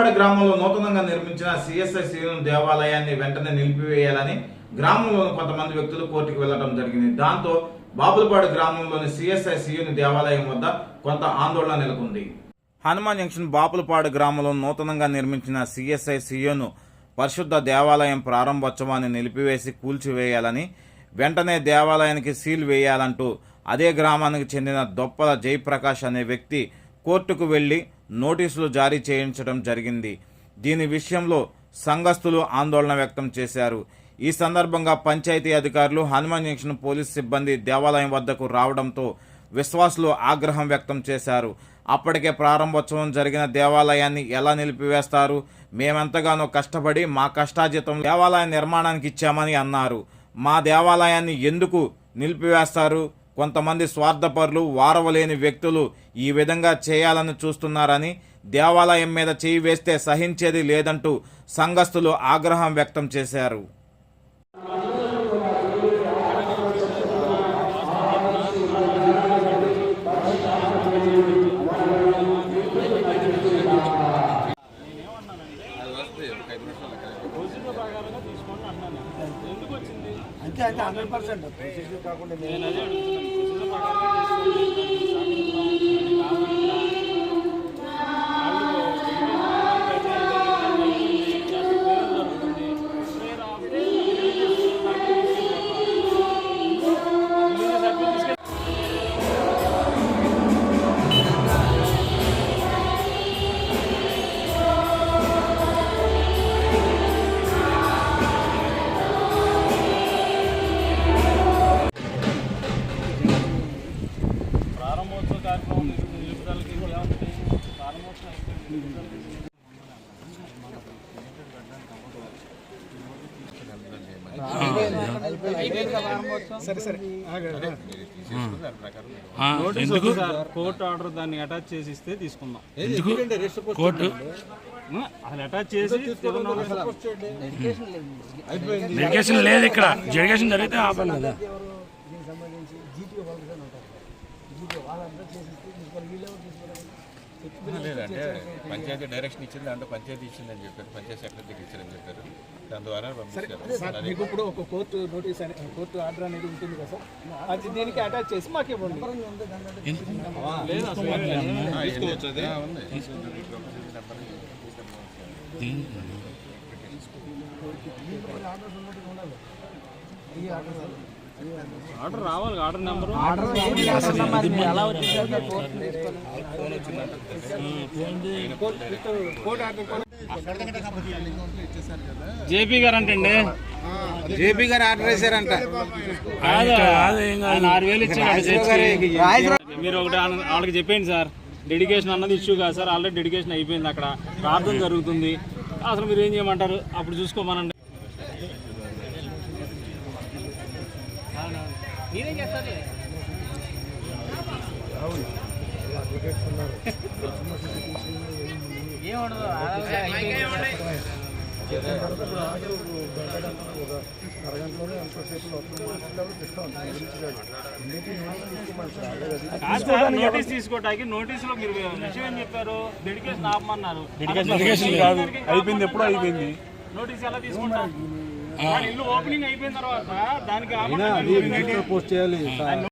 బాపులపాడు గ్రామంలో నూతనంగా నిర్మించిన సిఎస్ఐ శివన్ దేవాలయాన్ని వెంటనే నిలిపివేయాలని గ్రామంలోని కొంతమంది వ్యక్తులు కోర్టుకు వెళ్ళడం జరిగింది. దాంతో బాపులపాడు గ్రామంలోని సిఎస్ఐ శివుని దేవాలయం వద్ద కొంత ఆందోళన నెలకొంది. హనుమాన్ జంక్షన్ బాపులపాడు గ్రామంలో నూతనంగా నిర్మించిన సిఎస్ఐ సియోను పరిశుద్ధ దేవాలయం ప్రారంభోత్సవాన్ని నిలిపివేసి కూల్చివేయాలని వెంటనే దేవాలయానికి సీల్ వేయాలంటూ అదే గ్రామానికి చెందిన దొప్పల జయప్రకాష్ అనే వ్యక్తి కోర్టుకు వెళ్ళి నోటీసులు జారీ చేయించడం జరిగింది. దీని విషయంలో సంఘస్థులు ఆందోళన వ్యక్తం చేశారు. ఈ సందర్భంగా పంచాయతీ అధికారులు హనుమాన్ జంక్షన్ పోలీస్ సిబ్బంది దేవాలయం వద్దకు రావడంతో విశ్వాసులు ఆగ్రహం వ్యక్తం చేశారు. అప్పటికే ప్రారంభోత్సవం జరిగిన దేవాలయాన్ని ఎలా నిలిపివేస్తారు? మేమెంతగానో కష్టపడి మా కష్టాజితం దేవాలయ నిర్మాణానికి ఇచ్చామని అన్నారు. మా దేవాలయాన్ని ఎందుకు నిలిపివేస్తారు? కొంతమంది స్వార్థపరులు వారవలేని వ్యక్తులు ఈ విధంగా చేయాలని చూస్తున్నారని దేవాలయం మీద చేయి వేస్తే సహించేది లేదంటూ సంఘస్థులు ఆగ్రహం వ్యక్తం చేశారు. అంతే అంతే హండ్రెడ్ పర్సెంట్. కాకుండా నేను అదే కార్యక్రమం నిలుపుదలకి ప్రారంభోత్సవం కోర్టు ఆర్డర్ దాన్ని అటాచ్ చేసి ఇస్తే తీసుకుందాం. కోర్టు అసలు అటాచ్ చేసి డెడికేషన్ లేదు. ఇక్కడ. డెడికేషన్ జరిగితే ఆపాలి కదా. లేదంటే పంచాయతీ డైరెక్షన్ ఇచ్చింది అంటే పంచాయతీ ఇచ్చిందని చెప్పారు పంచాయతీ సెక్రటరీకి ఇచ్చారని చెప్పారు. దాని ద్వారా పంపించారు. సార్ మీకు ఇప్పుడు ఒక కోర్టు నోటీస్ అనే కోర్టు ఆర్డర్ అనేది ఉంటుంది కదా సార్ అది దీనికి అటాచ్ చేసి మాకు ఇవ్వండి ఈ ఆర్డర్స్ ఆర్డర్ రావాలి ఆర్డర్ నెంబరు. జేపీ గారు అంటండి. జేపీ గారు ఆర్డర్ వేశారంట. ఆరు వేలు ఇచ్చాడు మీరు ఒకటి వాళ్ళకి చెప్పండి సార్. డెడికేషన్ అన్నది ఇష్యూ కాదు సార్. ఆల్రెడీ డెడికేషన్ అయిపోయింది అక్కడ. ప్రార్థన జరుగుతుంది. అసలు మీరు ఏం చేయమంటారు? అప్పుడు చూసుకోమనండి. నోటీస్ తీసుకోవటానికి నోటీస్లో మీరు విషయం ఏం చెప్పారు? డెడికేషన్ ఆపమన్నారు. డెడికేషన్ కాదు. అయిపోయింది ఎప్పుడో అయిపోయింది. నోటీస్ ఎలా తీసుకుంటారు? ఇల్లు ఓపెనింగ్ అయిపోయిన తర్వాత దానికి ఆపమన్నారు. పోస్ట్ చేయాలి